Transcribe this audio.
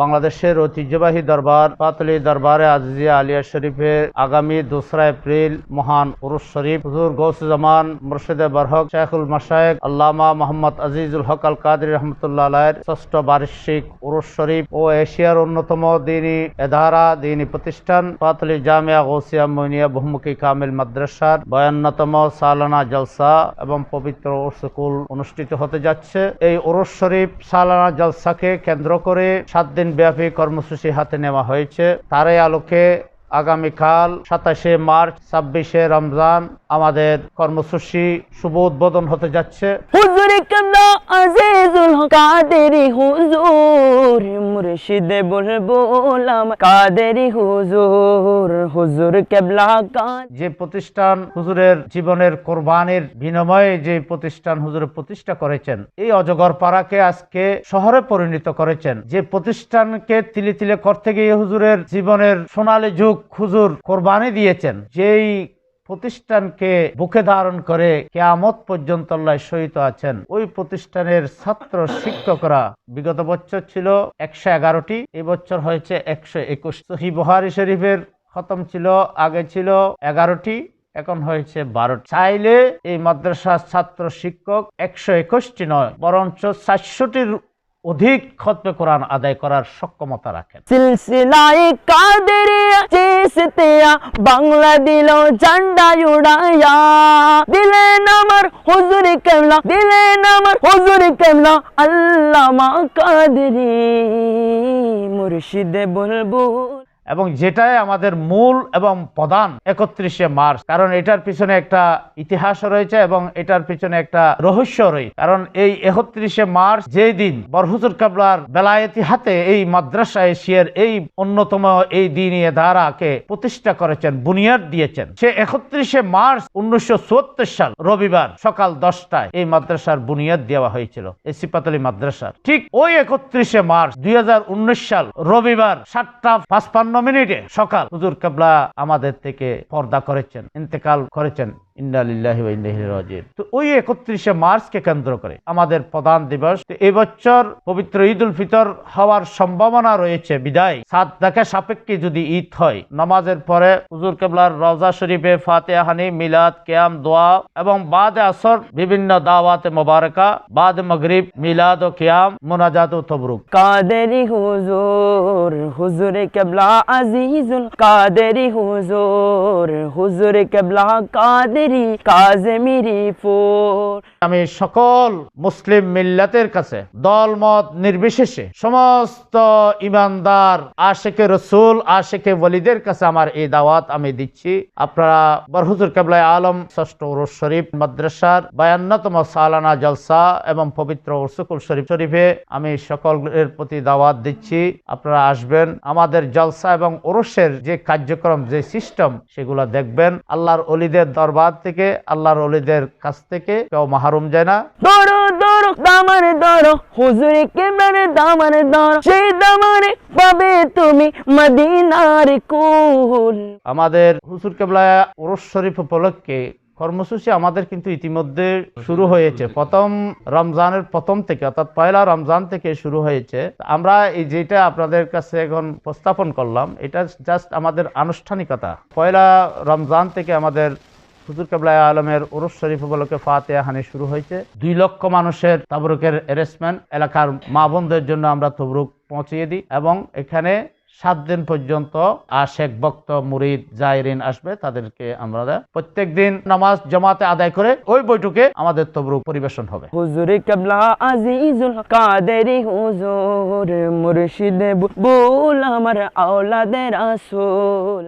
বাংলাদেশের ঐতিহ্যবাহী দরবার পাতলি দরবারে আজিজিয়া আলিয়া শরীফের আগামী দোসরা এপ্রিল মহান উরুস শরীফ হুজুর গৌসুজ্জামান মুর্শিদে বরহক শেখুল মাসায়েক আল্লামা মোহাম্মদ আজিজুল হক আল কাদের রহমতুল্লাহ আলাইয়ের ষষ্ঠ বার্ষিক উরুস শরীফ ও এশিয়ার অন্যতম দিনী এধারা, দিনী প্রতিষ্ঠান পাতলি জামিয়া গৌসিয়া মইনিয়া বহুমুখী কামিল মাদ্রাসার বয়ান্নতম সালানা জলসা এবং পবিত্র উরসকুল অনুষ্ঠিত হতে যাচ্ছে। এই উরুস শরীফ সালানা জলসাকে কেন্দ্র করে সাত দিন ব্যাপী কর্মসূচি হাতে নেওয়া হয়েছে। তারই আলোকে আগামীকাল সাতাশে মার্চ, ছাব্বিশে রমজান আমাদের কর্মসূচি শুভ উদ্বোধন হতে যাচ্ছে। কাদেরি হুজুর, মুর্শিদে বলবোলাম কাদেরি হুজুর হুজুর কেবলা কাদ। যে প্রতিষ্ঠান হুজুরের জীবনের কোরবানির বিনিময়ে যে প্রতিষ্ঠান হুজুর প্রতিষ্ঠা করেছেন, এই অজগর পাড়াকে আজকে শহরে পরিণত করেছেন। যে প্রতিষ্ঠানকে তিলে তিলে করতে গিয়ে হুজুরের জীবনের সোনালী যুগ হুজুর কোরবানি দিয়েছেন, যেই প্রতিষ্ঠানকে বুকে ধারণ করে কেয়ামত পর্যন্ত সহিত আছেন। ওই প্রতিষ্ঠানের ছাত্র শিক্ষকরা, বিগত বছর ছিল একশো এগারোটি এবছর হয়েছে একশো একুশ। বহারি শরীফের খতম ছিল, আগে ছিল এগারোটি, এখন হয়েছে বারো চাইলে এই মাদ্রাসার ছাত্র শিক্ষক একশো একুশটি নয়, বরঞ্চ চারশোটির অধিক খতবে কোরআন আদায় করার সক্ষমতা রাখেন। সিলসিলাই কাদেরিয়া চিস্তিয়া, বাংলা দিল ঝান্ডা উড়াইয়া। দিলেন আমার হুজুর কেমলা দিলেন আমার হুজুর কেমলা, আল্লামা কাদেরি মুর্শিদে বুলবুল। এবং যেটাই আমাদের মূল এবং প্রধান একত্রিশে মার্চ, কারণ এটার পিছনে একটা ইতিহাস রয়েছে এবং এটার পিছনে একটা রহস্য রয়েছে। কারণ এই একত্রিশে মার্চ যেই দিন বরহুজুর কাবলার বেলায়েতি হাতে এই মাদ্রাসা এশিয়ার এই অন্যতম এই দিন দিনী ধারাকে প্রতিষ্ঠা করেছেন, বুনিয়াদ দিয়েছেন। সে একত্রিশে মার্চ উনিশশো সাল রবিবার সকাল দশটায় এই মাদ্রাসার বুনিয়াদ দেওয়া হয়েছিল এই সিপাতলি মাদ্রাসার। ঠিক ওই একত্রিশে মার্চ দুই হাজার উনিশ সাল রবিবার সাতটা পাঁচপান্ন মিনিটে সকাল হুজুর কাবলা আমাদের থেকে পর্দা করেছেন ইন্তেকাল করেছেন। মিলাদ, কেয়াম, দোয়া এবং বাদে আসর, বিভিন্ন দাওয়াতে মোবারকা, বাদ মগরিব, মিলাদ ও কেয়াম, মোনাজাত ও তবরুক। কেবলা কাদেরি হুজুর হুজুর কেবলা কাদেরি আমি সকল মুসলিম মিল্লাতের কাছে দল মত নির্বিশেষে, সমস্ত ইমানদার, আশেকে রসুল, আশেকে ওলিদের কাছে আমার এই দাওয়াত আমি দিচ্ছি। আপনারা বরহুজুর কেবলাই আলম, ষষ্ঠ উরুস শরীফ, মাদ্রাসার বায়ান্নতম সালানা জলসা এবং পবিত্র উরসুকুল শরীফ শরীফে আমি সকলের প্রতি দাওয়াত দিচ্ছি। আপনারা আসবেন, আমাদের জলসা এবং ওরসের যে কার্যক্রম, যে সিস্টেম, সেগুলো দেখবেন। আল্লাহর অলিদের দরবার থেকে আল্লাহর অলিদের কাছ থেকে কেউ মাহরুম যায় না। দামান দরো হুজুর কেবলার দামান দরো সেই দামানে পাবে তুমি মদিনার কুল। আমাদের হুসুর কেবলা ওরস শরীফ উপলক্ষে কর্মসূচি আমাদের কিন্তু ইতিমধ্যে শুরু হয়েছে। প্রথম রমজানের প্রথম থেকে অর্থাৎ পয়লা রমজান থেকে শুরু হয়েছে। আমরা এই যেটা আপনাদের কাছে এখন উপস্থাপন করলাম এটা জাস্ট আমাদের আনুষ্ঠানিকতা। পয়লা রমজান থেকে আমাদের হুজুর কেবলা আলমের ওরস শরীফ উপলক্ষে ফাতেহা হানি শুরু হয়েছে। দুই লক্ষ মানুষের তাবরুকের অ্যারেঞ্জমেন্ট এলাকার মা বোনদের জন্য আমরা তবরুক পৌঁছিয়ে দিই এবং এখানে সাত দিন পর্যন্ত আশেক ভক্ত মুরিদ জায়রিন আসবে, তাদেরকে আমরা প্রত্যেক দিন নামাজ জমাতে আদায় করে ওই বৈঠকে আমাদের তবরুক পরিবেশন হবে। হুজুর কেবলা আজিজুল কাদেরি হুজুর মুর্শিদে বুল আমার আওলাদের আসল।